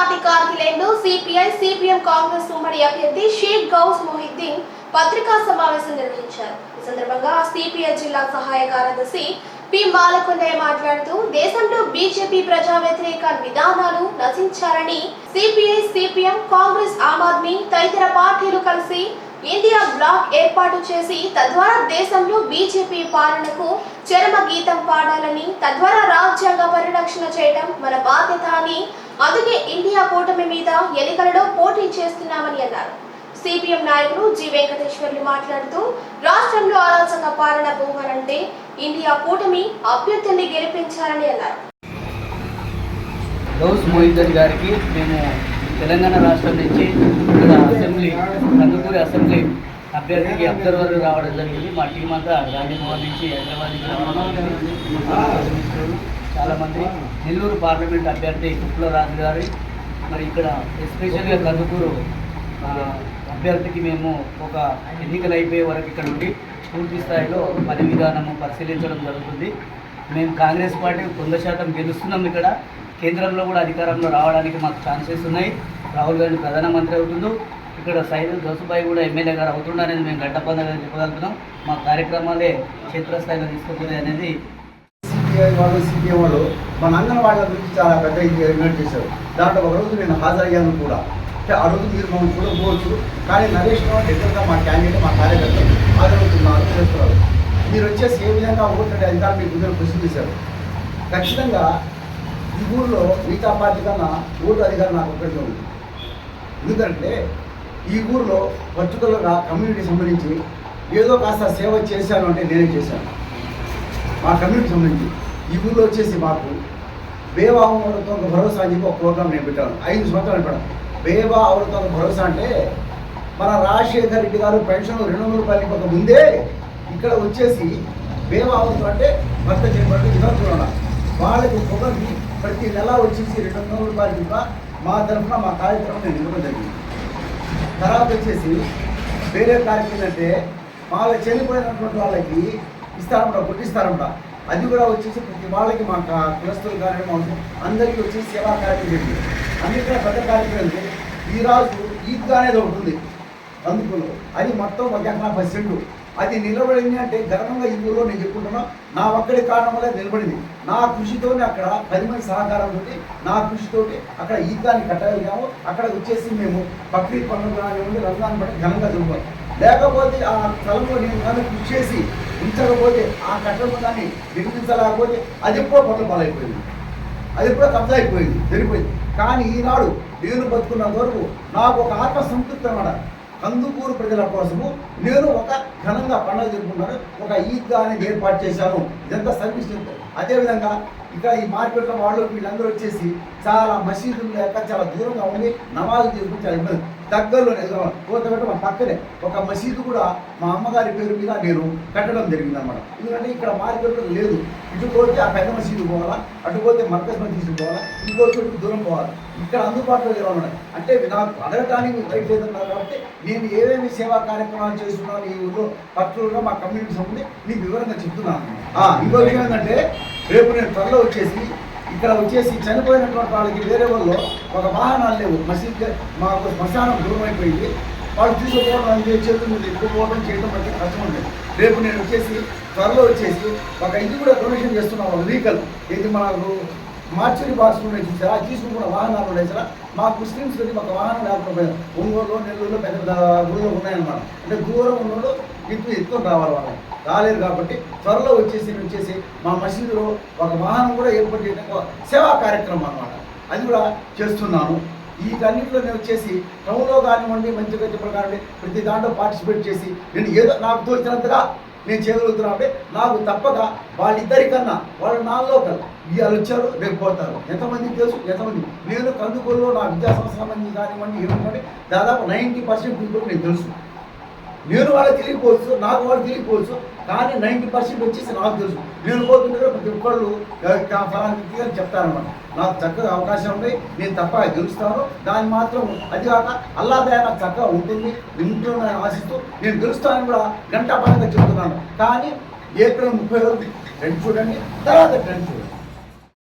Party కార్యాలయంలో CPI CPM Congress ఉమ్మడి అభ్యర్థి షేక్ గౌస్ మొహిద్దీన్ పత్రికా సమావేశం నిర్వహించారు. ఈ సందర్భంగా సిపిఐ జిల్లా సహాయ కార్యదర్శి పి బాలకొండయ్య మాట్లాడుతూ దేశంలో బీజేపీ ప్రజా వ్యతిరేక విధానాలు నశించారని సిపిఐ సిపిఎం కాంగ్రెస్ ఆమ్ ఆద్మీ తదితర పార్టీలు కలిసి ఇండియా బ్లాక్ ఏర్పాటు చేసి తద్వారా దేశంలో బీజేపీ పాలనకు చరమ గీతం పాడాలని తద్వారా రాజ్యాంగ పరిరక్షణ చేయడం మన బాధ్యత అని అందుకే ఇండియా కూటమి మీద ఎన్నికలలో పోటీ చేస్తున్నామని అన్నారు. సిపిఎం నాయకులు జి వెంకటేశ్వర్లు మాట్లాడుతూ రాష్ట్రంలో అరాచక పాలన పోవాలంటే ఇండియా కూటమి అభ్యర్థుల్ని గెలిపించాలని అన్నారు. గౌస్ మొహిద్దర్ గారికి మేము తెలంగాణ రాష్ట్రం నుంచి ఇక్కడ అసెంబ్లీ కందుకూరి అసెంబ్లీ అభ్యర్థికి అబ్జర్వర్ రావడం జరిగింది. మా టీం అంతా గాంధీభవన్ నుంచి హైదరాబాద్ నుంచి రావడం చాలామంది నెల్లూరు పార్లమెంట్ అభ్యర్థి కుప్లరాజు గారి మరి ఇక్కడ ఎస్పెషల్గా కందుకూరు అభ్యర్థికి మేము ఒక ఎన్నికలు అయిపోయే వరకు ఇక్కడ ఉండి పూర్తి స్థాయిలో పని విధానము పరిశీలించడం జరుగుతుంది. మేము కాంగ్రెస్ పార్టీ వంద శాతం గెలుస్తున్నాం ఇక్కడ. కేంద్రంలో కూడా అధికారంలో రావడానికి మాకు ఛాన్సెస్ ఉన్నాయి. రాహుల్ గాంధీ ప్రధానమంత్రి అవుతుండు. ఇక్కడ సైదు దోసుబాయి కూడా ఎమ్మెల్యే గారు అవుతుండనేది మేము గడ్డపందగా చెప్పగలుగుతున్నాం. మా కార్యక్రమాలే క్షేత్రస్థాయిలో తీసుకుంటుంది అనేది సిపిఐ వాళ్ళు సిపిఐ వాళ్ళు మన అంగన్వాడీల గురించి చాలా పెద్ద ఇన్వైట్ చేశారు దాంట్లో ఒక రోజు నేను హాజరయ్యాను కూడా. అంటే ఆ రోజు మీరు చూడకపోవచ్చు కానీ నరేష్ రావు దగ్గరగా మా క్యాండిడేట్ మా కార్యకర్తలు హాజరవుతున్నారు చేస్తున్నారు మీరు వచ్చేసి ఏ విధంగా ఓట్లంటే అధికారులు మీకు ముందు కృషి చేశారు ఖచ్చితంగా ఈ ఊళ్ళో మిగతా పార్టీ కన్నా ఓటు అధికారం నాకు ఒక్కడికే ఉంది. ఎందుకంటే ఈ ఊర్లో పర్టికులర్గా కమ్యూనిటీ సంబంధించి ఏదో కాస్త సేవ చేశాను అంటే నేనే చేశాను. మా కమ్యూనిటీ సంబంధించి. ఈ ఊళ్ళో వచ్చేసి మాకు బేవా అమృతం భరోసా అని చెప్పి ఒక ప్రోగ్రామ్ నేను పెట్టాను. ఐదు సంవత్సరాలు పెట్టాను. బేవా అమృతం భరోసా అంటే మన రాజశేఖర్ రెడ్డి గారు పెన్షన్ రెండు వందల రూపాయలు ఇవ్వక ముందే ఇక్కడ వచ్చేసి బేవా అమృతం అంటే భర్త చేయబడి విధానం వాళ్ళకి పొగకి ప్రతి నెల వచ్చేసి రెండు వందల రూపాయలు ఇవ్వ మా తరఫున మా కార్యక్రమం నేను ఇవ్వడం జరిగింది. తర్వాత వచ్చేసి వేరే కార్యక్రమం అంటే వాళ్ళ చనిపోయినటువంటి వాళ్ళకి ఇస్తారంట కొట్టిస్తారంట. అది కూడా వచ్చేసి ప్రతి వాళ్ళకి మా కా- కులస్తులు కానీ మా అందరికీ వచ్చేసి సేవా కార్యక్రమం జరిగింది. పెద్ద కార్యక్రమం అంటే ఈ ఈద్గా అనేది ఒకటి ఉంది. అందుకులో అది మొత్తం ఒక ఎకరా పర్సెంట్ అది నిలబడింది అంటే గర్వంగా ఈ ఊళ్ళో నేను చెప్పుకుంటున్నా నా ఒక్కడి కారణం వల్ల నిలబడింది. నా కృషితోనే అక్కడ పది మంది సహకారం ఉంది నా కృషితోటి అక్కడ ఈద్గాన్ని కట్టగలిగాము. అక్కడ వచ్చేసి మేము బక్రీద్ పండుగ కానివ్వండి రంజాన్ పండుగ ఘనంగా జరుపుకోవాలి. లేకపోతే ఆ స్థలంలో నేను కానీ కృషి చేసి ఉంచకపోతే ఆ కట్టడము దాన్ని నిర్మించలేకపోతే అది ఎప్పుడో పనులు పాలైపోయింది. అది ఎప్పుడో కబ్జా అయిపోయింది జరిగిపోయింది. కానీ ఈనాడు నేను బతుకున్నంత వరకు నాకు ఒక ఆత్మ సంతృప్తి అన్నమాట. కందుకూరు ప్రజల కోసము నేను ఒక ఘనంగా పండుగ జరుపుకున్నాను ఒక ఈద్గా అనేది ఏర్పాటు చేశాను. ఇదంతా సర్వీస్ అదేవిధంగా ఇక్కడ ఈ మార్కెట్లో వాళ్ళు వీళ్ళందరూ వచ్చేసి చాలా మసీదులు లేక చాలా దూరంగా ఉండి నమాజు చేసుకుని చాలా ఇబ్బంది. దగ్గరలోనే కోతపెట్ట మా పక్కనే ఒక మసీదు కూడా మా అమ్మగారి పేరు మీద నేను కట్టడం జరిగింది అనమాట ఎందుకంటే ఇక్కడ మార్కెట్లో లేదు. ఇటు పోతే ఆ పెద్ద మసీదు పోవాలా అటు పోతే మర్కజ్ మసీదు పోవాలా ఇంకో చోటు దూరం పోవాలి. ఇక్కడ అందుబాటులో లేవన్నమాట అంటే నాకు అడగటానికి రైట్ లేదన్నారు కాబట్టి నేను ఏమేమి సేవా కార్యక్రమాలు చేస్తున్నాను ఈ ఊళ్ళో పర్టికులర్గా మా కమ్యూనిటీ సంబంధించి మీకు వివరంగా చెప్తున్నాను. ఇంకో విషయం ఏంటంటే రేపు నేను త్వరలో వచ్చేసి ఇక్కడ వచ్చేసి చనిపోయినటువంటి వాళ్ళకి వేరే వాళ్ళు ఒక వాహనాలు లేవు. మసీద్ మాకు శ్మశానం దూరం అయిపోయింది వాళ్ళు తీసుకుపోవడం అంటే చేతుల మీద ఎక్కువ చేయడం అంటే కష్టం ఉంది రేపు నేను వచ్చేసి త్వరలో వచ్చేసి ఒక ఇది కూడా డొనేషన్ చేస్తున్నాం ఒక వెహికల్ ఇది మనకు మార్చరీ బాక్స్ ఉన్నాయి చూసారా? తీసుకున్న వాహనాలు ఉన్నాయి సార్ మా ముస్లిమ్స్ వచ్చి ఒక వాహనం లేకపోతే ఒంగోలు నెల్లూరులో పెద్ద పెద్ద గుడిలో ఉన్నాయన్నమాట. అంటే దూరం ఉన్నోళ్ళు ఎక్కువ ఎక్కువ రావాలి వాళ్ళకి. రాలేదు కాబట్టి త్వరలో వచ్చేసి నేను వచ్చేసి మా మసీదులో ఒక వాహనం కూడా ఏర్పాటు చేయడం సేవా కార్యక్రమం అన్నమాట. అది కూడా చేస్తున్నాను. వీటన్నిటిలో నేను వచ్చేసి టౌన్లో కానివ్వండి మంచిగా చెప్పడం కానివ్వండి ప్రతి దాంట్లో పార్టిసిపేట్ చేసి నేను ఏదో నాకు తోచినంతగా నేను చేయగలుగుతున్నా అంటే నాకు తప్పక వాళ్ళిద్దరికన్నా వాళ్ళు నాలో లోకల్ ఇవాళ వచ్చారు రేపు పోతారు. ఎంతమంది తెలుసు? ఎంతమంది? నేను కందుకూరులో నా విద్యా సంస్థల మంది కానివ్వండి ఏమంటే దాదాపు నైంటీ పర్సెంట్ పీపుల్ నేను తెలుసు. నేను వాళ్ళకి తెలియకపోవచ్చు నాకు వాళ్ళు తెలియకపోవచ్చు కానీ నైంటీ పర్సెంట్ వచ్చేసి నాకు తెలుసు. నేను పోతుంటే ప్రతి ఒక్కళ్ళు ఫలానికి అని చెప్తారన్నమాట. నాకు చక్కగా అవకాశం ఉంది నేను తప్పగా గెలుస్తాను. దాన్ని మాత్రం అది కాక అల్లాదయ నాకు చక్కగా ఉంటుంది ఉంటుందని ఆశిస్తూ నేను గెలుస్తానని కూడా గంట పరంగా చెప్తున్నాను. కానీ ఏప్రిల్ ముప్పై వరకు ట్రెండ్ చూడండి తర్వాత ట్రెండ్ చూడండి.